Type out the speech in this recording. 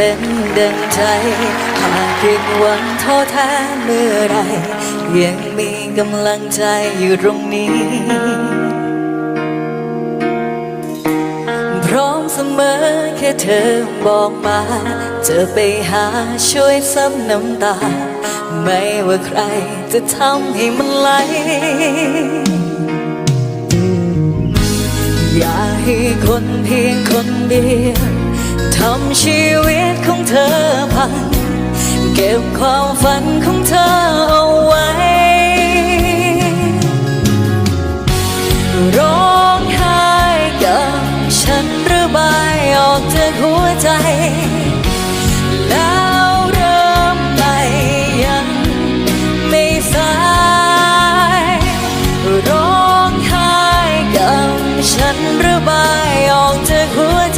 เป็นดังใจ หากผิดหวังท้อแท้เมื่อไร ยังมีกำลังใจอยู่ตรงนี้ พร้อมเสมอแค่เธอบอกมาจะไปหาช่วยซับน้ำตา ไม่ว่าใครจะทำให้มันไหลอย่าให้คนเพียงคนเดียวทำชีวิต เธอพัง เก็บความฝันของเธอเอาไว้ ร้องไห้กับฉันหระบายออกจากหัวใจ แล้วเริ่มไปยังไม่สายร้องไห้กับฉันหระบาย